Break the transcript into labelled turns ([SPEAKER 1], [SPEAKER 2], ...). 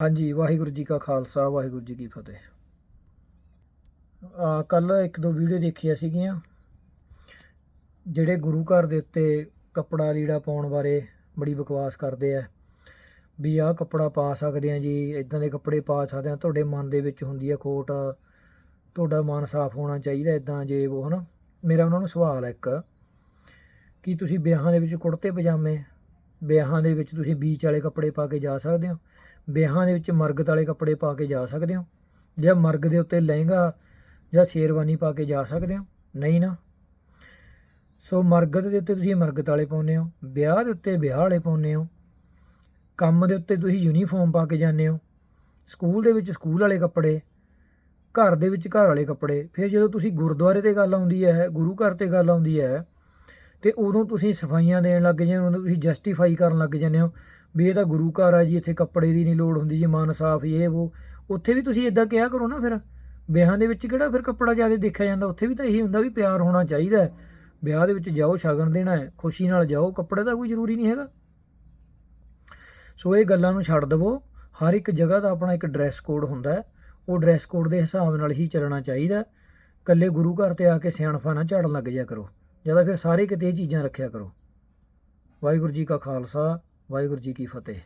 [SPEAKER 1] ਹਾਂਜੀ, ਵਾਹਿਗੁਰੂ ਜੀ ਕਾ ਖਾਲਸਾ, ਵਾਹਿਗੁਰੂ ਜੀ ਕੀ ਫਤਿਹ। ਆ ਕੱਲ ਇੱਕ ਦੋ ਵੀਡੀਓ ਦੇਖੀਆਂ ਸੀਗੀਆਂ, ਜਿਹੜੇ ਗੁਰੂ ਘਰ ਦੇ ਉੱਤੇ ਕੱਪੜਾ ਲੀੜਾ ਪਾਉਣ ਬਾਰੇ ਬੜੀ ਬਕਵਾਸ ਕਰਦੇ ਆ, ਵੀ ਆਹ ਕੱਪੜਾ ਪਾ ਸਕਦੇ ਆ ਜੀ ਇਦਾਂ ਦੇ ਕੱਪੜੇ ਪਾ ਸਕਦੇ ਆ, ਤੁਹਾਡੇ ਮਨ ਦੇ ਵਿੱਚ ਹੁੰਦੀ ਆ ਖੋਟ, ਤੁਹਾਡਾ ਮਨ ਸਾਫ਼ ਹੋਣਾ ਚਾਹੀਦਾ ਇਦਾਂ ਜੇ ਉਹ, ਹਨਾ? ਮੇਰਾ ਉਹਨਾਂ ਨੂੰ ਸਵਾਲ ਹੈ ਇੱਕ, ਕੀ ਤੁਸੀਂ ਵਿਆਹਾਂ ਦੇ ਵਿੱਚ ਕੁੜਤੇ ਪਜਾਮੇ ਵਿਆਹਾਂ ਦੇ ਵਿੱਚ ਤੁਸੀਂ ਬੀਚ ਵਾਲੇ ਕੱਪੜੇ ਪਾ ਕੇ ਜਾ ਸਕਦੇ ਹੋ। ਵਿਆਹਾਂ ਦੇ ਵਿੱਚ ਮਰਗਤ ਵਾਲੇ ਕੱਪੜੇ ਪਾ ਕੇ ਜਾ ਸਕਦੇ ਹੋ। ਜਾਂ ਮਰਗ ਦੇ ਉੱਤੇ ਲਹਿੰਗਾ ਜਾਂ ਸ਼ੇਰਵਾਨੀ ਪਾ ਕੇ ਜਾ ਸਕਦੇ ਹੋ। ਨਹੀਂ ਨਾ। ਸੋ ਮਰਗਤ ਦੇ ਉੱਤੇ ਤੁਸੀਂ ਮਰਗਤ ਵਾਲੇ ਪਾਉਂਦੇ ਹੋ, ਵਿਆਹ ਦੇ ਉੱਤੇ ਵਿਆਹ ਵਾਲੇ ਪਾਉਂਦੇ ਹੋ। ਕੰਮ ਦੇ ਉੱਤੇ ਤੁਸੀਂ ਯੂਨੀਫਾਰਮ ਪਾ ਕੇ ਜਾਂਦੇ ਹੋ। ਸਕੂਲ ਦੇ ਵਿੱਚ ਸਕੂਲ ਵਾਲੇ ਕੱਪੜੇ, ਘਰ ਦੇ ਵਿੱਚ ਘਰ ਵਾਲੇ ਕੱਪੜੇ। ਫਿਰ ਜਦੋਂ ਤੁਸੀਂ ਗੁਰਦੁਆਰੇ ਤੇ ਗੱਲ ਆਉਂਦੀ ਹੈ, ਗੁਰੂ ਘਰ ਤੇ ਗੱਲ ਆਉਂਦੀ ਹੈ ਤੇ ਉਦੋਂ ਤੁਸੀਂ ਸਫਾਈਆਂ ਦੇਣ ਲੱਗ ਜਾਂਦੇ ਹੋ, ਉਦੋਂ ਤੁਸੀਂ ਜਸਟੀਫਾਈ ਕਰਨ ਲੱਗ ਜਾਂਦੇ ਹੋ ਵੀ ਇਹ ਤਾਂ ਗੁਰੂ ਘਰ ਆ ਜੀ, ਇੱਥੇ ਕੱਪੜੇ ਦੀ ਨਹੀਂ ਲੋੜ ਹੁੰਦੀ, ਜੀ ਮਨ ਸਾਫ਼ ਇਹ ਉਹ। ਉੱਥੇ ਵੀ ਤੁਸੀਂ ਇਦਾਂ ਕਿਹਾ ਕਰੋ ਨਾ ਫਿਰ। ਵਿਆਹਾਂ ਦੇ ਵਿੱਚ ਕਿਹੜਾ ਫਿਰ ਕੱਪੜਾ ਜ਼ਿਆਦਾ ਦੇਖਿਆ ਜਾਂਦਾ? ਉੱਥੇ ਵੀ ਤਾਂ ਇਹੀ ਹੁੰਦਾ ਵੀ ਪਿਆਰ ਹੋਣਾ ਚਾਹੀਦਾ ਹੈ। ਵਿਆਹ ਦੇ ਵਿੱਚ ਜਾਓ, ਸ਼ਗਨ ਦੇਣਾ ਹੈ, ਖੁਸ਼ੀ ਨਾਲ ਜਾਓ, ਕੱਪੜੇ ਦਾ ਕੋਈ ਜ਼ਰੂਰੀ ਨਹੀਂ ਹੈਗਾ। ਸੋ ਇਹ ਗੱਲਾਂ ਨੂੰ ਛੱਡ ਦਵੋ। ਹਰ ਇੱਕ ਜਗ੍ਹਾ ਦਾ ਆਪਣਾ ਇੱਕ ਡਰੈਸ ਕੋਡ ਹੁੰਦਾ ਹੈ। ਉਹ ਡਰੈਸ ਕੋਡ ਦੇ ਹਿਸਾਬ ਨਾਲ ਹੀ ਚੱਲਣਾ ਚਾਹੀਦਾ ਕੱਲੇ ਗੁਰੂ ਘਰ ਤੇ ਆ ਕੇ ਸਿਆਣਫਾ ਨਾ ਝਾੜਨ ਲੱਗ ਜਾ ਕਰੋ। ਜ਼ਿਆਦਾ ਫਿਰ ਸਾਰੇ ਕਿਤੇ ਇਹ ਚੀਜ਼ਾਂ ਰੱਖਿਆ ਕਰੋ। ਵਾਹਿਗੁਰੂ ਜੀ ਕਾ ਖਾਲਸਾ, ਵਾਹਿਗੁਰੂ ਜੀ ਕੀ ਫਤਿਹ।